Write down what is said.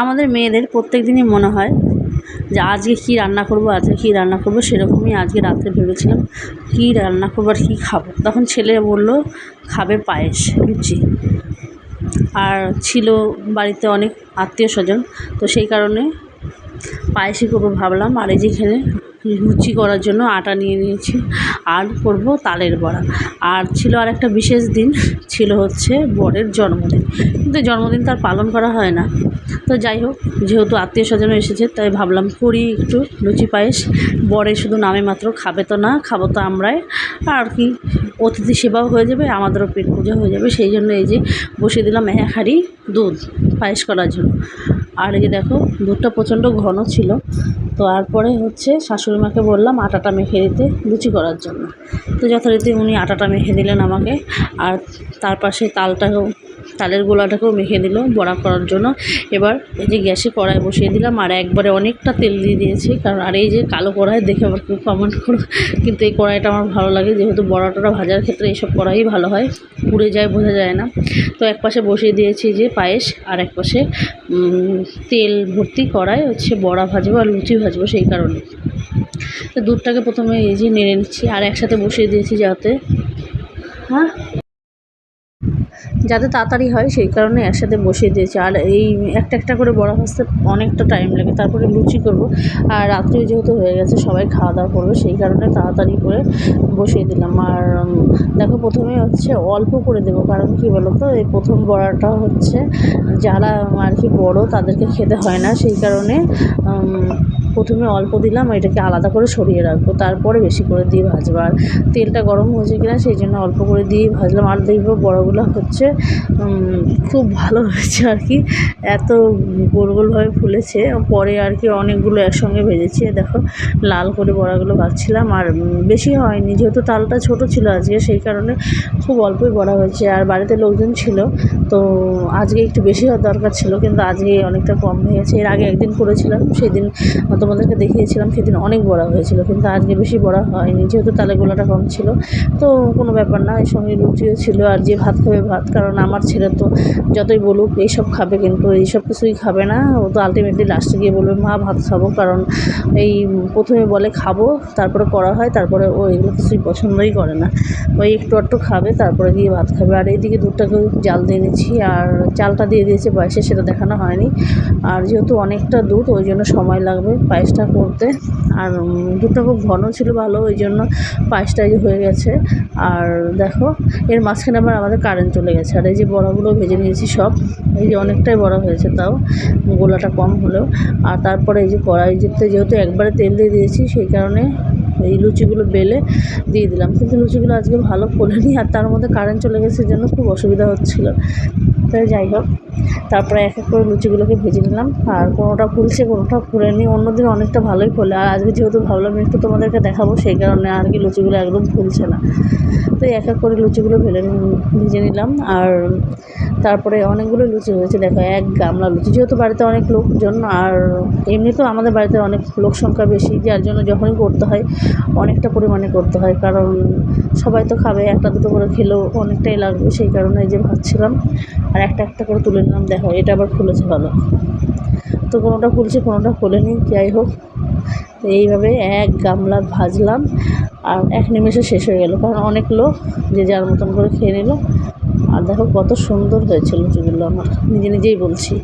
আমাদের মেয়েদের প্রত্যেক দিনই মনে হয় যে আজকে কী রান্না করব, আজকে কী রান্না করব, সেরকমই আজকে রাত্রে ভেবেছিলাম কী রান্না করব আর কী খাব। তখন ছেলে বলল, খাবে পায়েস লুচি আর ছিল বাড়িতে অনেক আত্মীয় স্বজন, তো সেই কারণে পায়েসই করব ভাবলাম। আর এই যেখানে লুচি করার জন্য আটা নিয়ে নিয়েছি। আর করব, তালের বড়া। আর ছিল আর একটা বিশেষ দিন, ছিল হচ্ছে বরের জন্মদিন। কিন্তু জন্মদিন তার পালন করা হয় না। তো যাই হোক, যেহেতু আত্মীয় স্বজন এসেছে, তাই ভাবলাম করি একটু লুচি পায়েস। বরে শুধু নামে মাত্র খাবে তো না, খাব তো আমরাই। আর কি, অতিথি সেবাও হয়ে যাবে, আমাদেরও পেট পুজো হয়ে যাবে। সেই জন্য এই যে বসিয়ে দিলাম এক হাঁড়ি দুধ পায়েস করার জন্য। আর এই যে দেখো, দুধটা প্রচণ্ড ঘন ছিল। তো তারপরে হচ্ছে শাশুড়ি মাকে বললাম আটাটা মেখে দিতে লুচি করার জন্য। তো যথারীতি উনি আটাটা মেখে দিলেন আমাকে। আর তার পাশে তালটাকেও তালের গোলাটাকেও মেখে দিল বড়া করার জন্য। এবার এই যে গ্যাসে কড়াই বসিয়ে দিলাম, আর একবারে অনেকটা তেল দিয়ে দিয়েছি, কারণ আর এই যে কালো কড়াই দেখে আবার কেউ কমেন্ট করো। কিন্তু এই কড়াইটা আমার ভালো লাগে, যেহেতু বড়া টড়া ভাজার ক্ষেত্রে এইসব কড়াই ভালো হয়, পুড়ে যায়, বোঝা যায় না। তো এক পাশে বসিয়ে দিয়েছি যে পায়েস, আর এক পাশে তেল ভর্তি কড়াই হচ্ছে বড়া ভাজবো আর লুচি ভাজবো সেই কারণে। তো দুধটাকে প্রথমে এই যে নেড়ে নিচ্ছি, আর একসাথে বসিয়ে দিয়েছি যাতে হ্যাঁ? যাতে তাড়াতাড়ি হয়, সেই কারণে একসাথে বসিয়ে দিয়েছি। আর এই একটা একটা করে বড়া ভাজতে অনেকটা টাইম লাগে। তারপরে লুচি করব। আর রাত্রিও যেহেতু হয়ে গেছে, সবাই খাওয়া দাওয়া করবে, সেই কারণে তাড়াতাড়ি করে বসিয়ে দিলাম। আর দেখো প্রথমে হচ্ছে অল্প করে দেবো। কারণ কী বলো তো এই প্রথম বড়াটা হচ্ছে, যারা আর কি বড়ো তাদেরকে খেতে হয় না। সেই কারণে প্রথমে অল্প দিলাম এটাকে আলাদা করে সরিয়ে রাখব। তারপরে বেশি করে দিয়ে ভাজবো। আর তেলটা গরম হয়েছে কিনা সেই জন্য অল্প করে দিয়ে ভাজলাম। আর দেখব বড়গুলো হচ্ছে খুব ভালো হয়েছে আর কি। এত গোল গোলভাবে ফুলেছে। পরে আর কি অনেকগুলো একসঙ্গে ভেজেছি। দেখো, লাল করে বড়াগুলো ভাজছিলাম। আর বেশি হয়নি, যেহেতু তালটা ছোট ছিল আজকে, সেই কারণে খুব অল্পই বড়া হয়েছে। আর বাড়িতে লোকজন ছিল, তো আজকে একটু বেশি হওয়ার দরকার ছিল। কিন্তু আজকে অনেকটা কম হয়ে গেছে এর আগে একদিন করেছিলাম, সেদিন তোমাদেরকে দেখিয়েছিলাম, সেদিন অনেক বড়া হয়েছিল, কিন্তু আজকে বেশি বড়া হয়নি, যেহেতু তালের গোলাটা কম ছিল। তো কোনো ব্যাপার না, এর সঙ্গে লুচিও ছিল, আর যে ভাত খাবে ভাত, কারণ আমার ছেলে তো যতই বলুক, এইসব খাবে কিন্তু, এইসব কিছুই খাবে না। ও তো আলটিমেটলি লাস্টে গিয়ে বলবে, মা, ভাত খাব। কারণ এই প্রথমে বলে খাব, তারপরে করা হয়, তারপরে ও এগুলো কিছুই পছন্দই করে না। ওই একটু একটু খাবে, তারপরে গিয়ে ভাত খাবে। আর এইদিকে দুধটাকেও জাল দিয়ে দিচ্ছি আর চালটা দিয়ে দিয়েছে বয়সে, সেটা দেখানো হয়নি। আর যেহেতু অনেকটা দুধ, ওই জন্য সময় লাগবে। পায়েসটা করতে। আর দুধটা খুব ঘন ছিল ভালো, ওই জন্য পায়েসটা হয়ে গেছে। আর দেখো, এর মাঝখানে আবার আমাদের কারেন্ট চলে গেছে। আর এই যে বড়াগুলো ভেজে নিয়েছি সব, এই যে অনেকটাই বড়া হয়েছে তাও, গোলাটা কম হলেও। আর তারপরে এই যে কড়াই যেতে যেহেতু একবারে তেল দিয়ে দিয়েছি, সেই কারণে এই লুচিগুলো বেলে দিয়ে দিলাম। কিন্তু লুচিগুলো আজকে ভালো ফোলেনি, আর তার মধ্যে কারেন্ট চলে গেছে জন্য খুব অসুবিধা হচ্ছিল। তাই যাই হোক, তারপরে এক এক করে লুচিগুলোকে ভেজে নিলাম। আর কোনোটা ফুলছে, কোনোটা ফুলেনি, অন্যদিন অনেকটা ভালোই ফোলে। আর আজকে যেহেতু ভাবলাম একটু তোমাদেরকে দেখাবো, সেই কারণে আর কি লুচিগুলো একদম ফুলছে না। তো এক এক করে লুচিগুলো ভেলে ভেজে নিলাম। আর তারপরে অনেকগুলো লুচি হয়েছে, দেখো, এক গামলা লুচি। যেহেতু বাড়িতে অনেক লোকজন, আর এমনিতেও আমাদের বাড়িতে অনেক লোক সংখ্যা বেশি, যার জন্য যখনই করতে হয়, অনেকটা পরিমাণে করতে হয়। কারণ সবাই তো খাবে, একটা দুটো করে খেলেও অনেকটাই লাগবে, সেই কারণে যে ভাবছিলাম। আর একটা একটা করে তুলে নিলাম, দেখো, এটা আবার খুলেছে ভালো। তো কোনোটা ফুলছে কোনোটা ফোলেনি যাই হোক। তো এইভাবে এক গামলা ভাজলাম, আর এক নিমেষে শেষ হয়ে গেল, কারণ অনেক লোক যে যার মতন করে খেয়ে নিল। আর দেখো কত সুন্দর হয়েছে লুচিগুলো আমার, নিজে নিজেই বলছি।